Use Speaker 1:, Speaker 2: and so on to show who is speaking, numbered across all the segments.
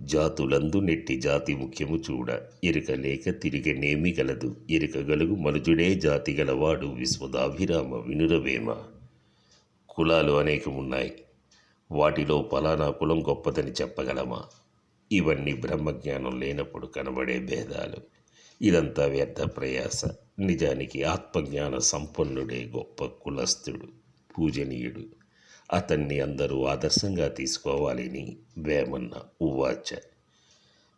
Speaker 1: జాతులందు నెట్టి జాతి ముఖ్యము చూడ. ఎరుక లేక తిరిగనేమి గలదు. ఎరుకగలుగు మనుజుడే జాతి గలవాడు. విశ్వదాభిరామ వినురవేమ. కులాలు అనేకమున్నాయి. వాటిలో ఫలానా కులం గొప్పదని చెప్పగలమా? ఇవన్నీ బ్రహ్మజ్ఞానం లేనప్పుడు కనబడే భేదాలు. ఇదంతా వ్యర్థ ప్రయాస. నిజానికి ఆత్మజ్ఞాన సంపన్నుడే గొప్ప కులస్థుడు పూజనీయుడు. అతన్ని అందరూ ఆదర్శంగా తీసుకోవాలని వేమన్న ఉవాచ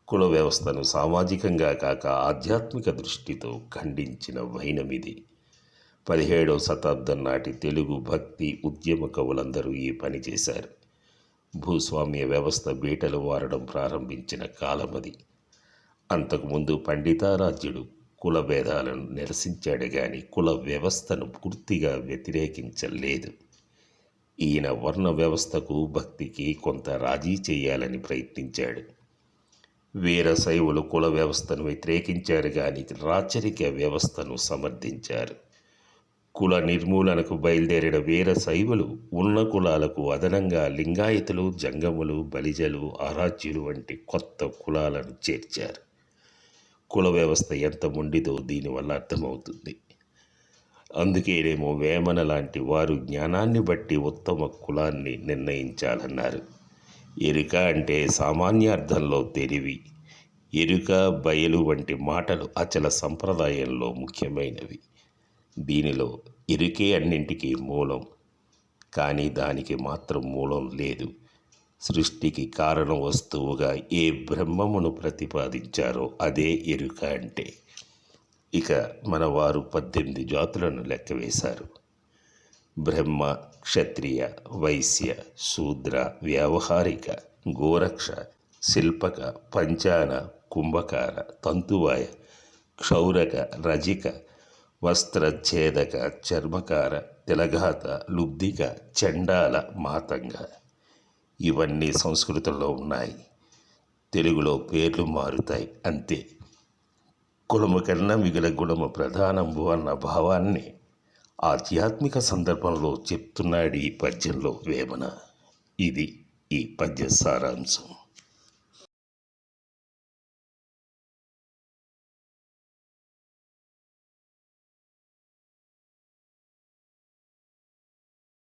Speaker 1: కుల వ్యవస్థను సామాజికంగా కాక ఆధ్యాత్మిక దృష్టితో ఖండించిన వైనమిది. పదిహేడవ శతాబ్దం నాటి తెలుగు భక్తి ఉద్యమ కవులందరూ ఈ పని చేశారు. భూస్వామ్య వ్యవస్థ బీటలు వారడం ప్రారంభించిన కాలమది. అంతకుముందు పండితారాజ్యుడు కుల భేదాలను నిరసించాడు కానీ కుల వ్యవస్థను పూర్తిగా వ్యతిరేకించలేదు. ఈయన వర్ణ వ్యవస్థకు భక్తికి కొంత రాజీ చేయాలని ప్రయత్నించాడు. వీర శైవులు కుల వ్యవస్థను వ్యతిరేకించారు కానీ రాచరిక వ్యవస్థను సమర్థించారు. కుల నిర్మూలనకు బయలుదేరిన వీర శైవులు ఉన్న కులాలకు అదనంగా లింగాయతులు జంగములు బలిజలు ఆరాధ్యులు వంటి కొత్త కులాలను చేర్చారు. కుల వ్యవస్థ ఎంత మొండిదో దీనివల్ల అర్థమవుతుంది. అందుకేనేమో వేమన లాంటి వారు జ్ఞానాన్ని బట్టి ఉత్తమ కులాన్ని నిర్ణయించాలన్నారు. ఎరుక అంటే సామాన్య అర్థంలో తెలివి ఎరుక బయలు వంటి మాటలు అచల సంప్రదాయంలో ముఖ్యమైనవి. దీనిలో ఎరుకే అన్నింటికీ మూలం. కానీ దానికి మాత్రం మూలం లేదు. సృష్టికి కారణ వస్తువుగా ఏ బ్రహ్మమును ప్రతిపాదించారో అదే ఎరుక అంటే. ఇక మన వారు పద్దెనిమిది జాతులను లెక్కవేశారు బ్రహ్మ క్షత్రియ వైశ్య శూద్ర వ్యావహారిక గోరక్ష శిల్పక పంచాన కుంభకార తంతువాయ క్షౌరక రజిక వస్త్రఛేదక చర్మకార తిలఘాత లుబ్ధిక చండాల మాతంగ. ఇవన్నీ సంస్కృతంలో ఉన్నాయి. తెలుగులో పేర్లు మారుతాయి అంతే. కులము కన్నా మిగిలిన గుణము ప్రధానము అన్న భావాన్ని ఆధ్యాత్మిక సందర్భంలో చెప్తున్నాడు ఈ పద్యంలో వేమన. ఇది ఈ పద్య సారాంశం.